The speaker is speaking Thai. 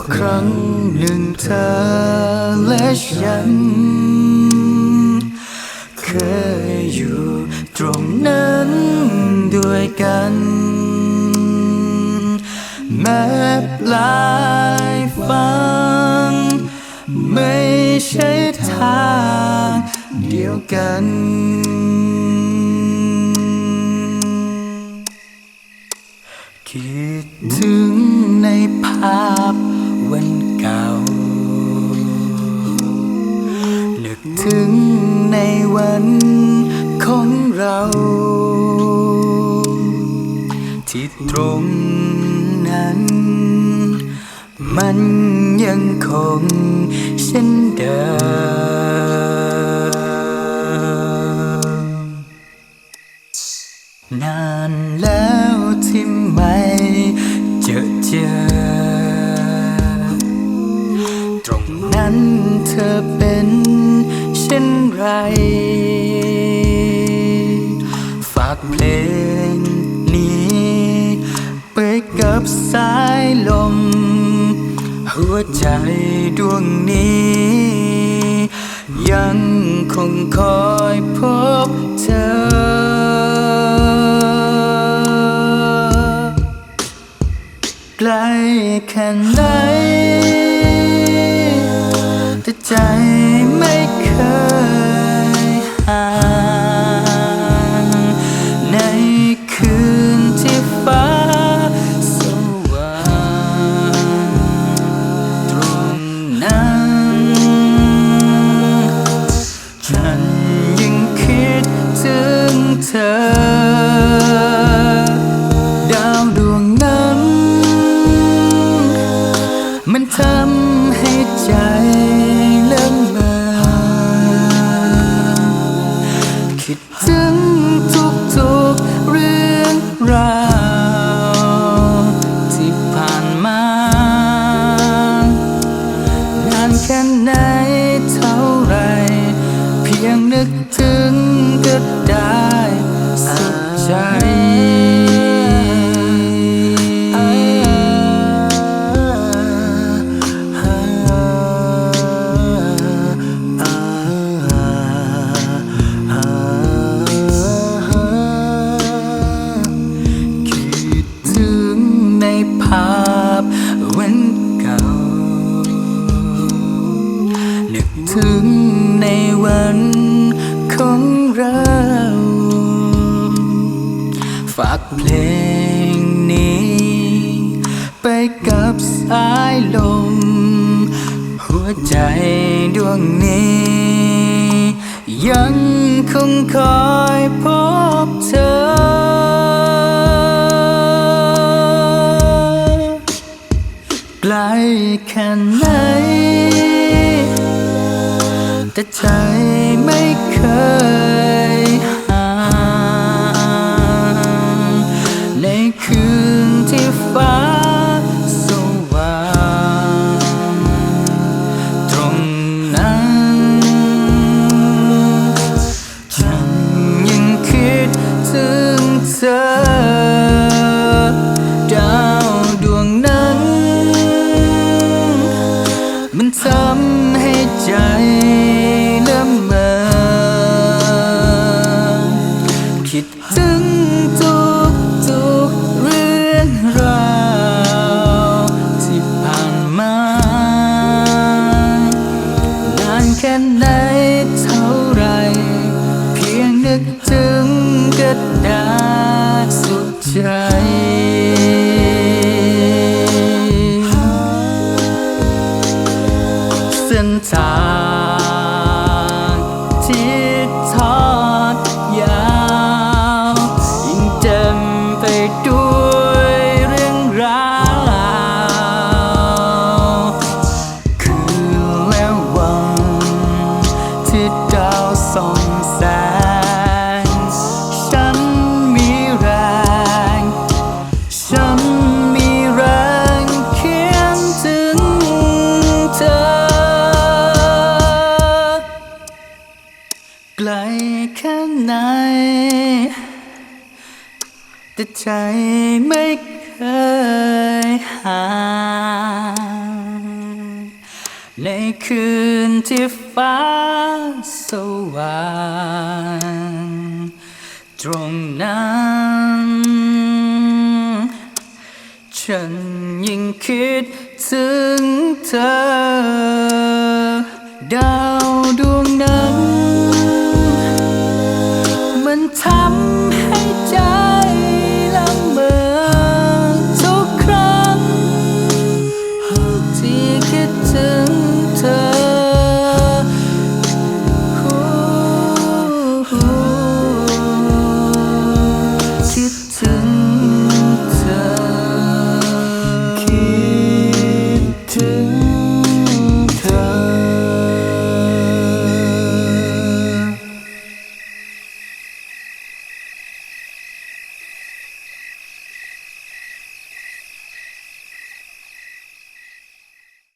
ครั้งหนึ่งเธอและฉัน เคยอยู่ตรงนั้นด้วยกัน แม้ปลายฟัง ไม่ใช่ทางเดียวกันคิดถึงในภาพ ถึงในวันของเรา ที่ตรงนั้น มันยังคงเช่นเดิม ช่นไร ฝากเพลงนี้ ไปกับสายลม หัวใจดวงนี้ ยังคงคอยพบเธอ ไกลแค่ไหน ใจ คิดถึงในภาพวันเก่า นึกถึงในวันของเรา ฝากเพลงนี้ ไปกับสายลม หัวใจดวงนี้ ยังคงคอยพบเธอ ไกลแค่ไหน แต่ใจไม่เคย ที่ ก็ได้สุดใจ เส้นทาง ไหน แต่ใจไม่เคยห่างในคืนที่ฟ้าสว่างตรงนั้นฉันยิ่งคิดถึงเธอไดาวด ทำให้ใจ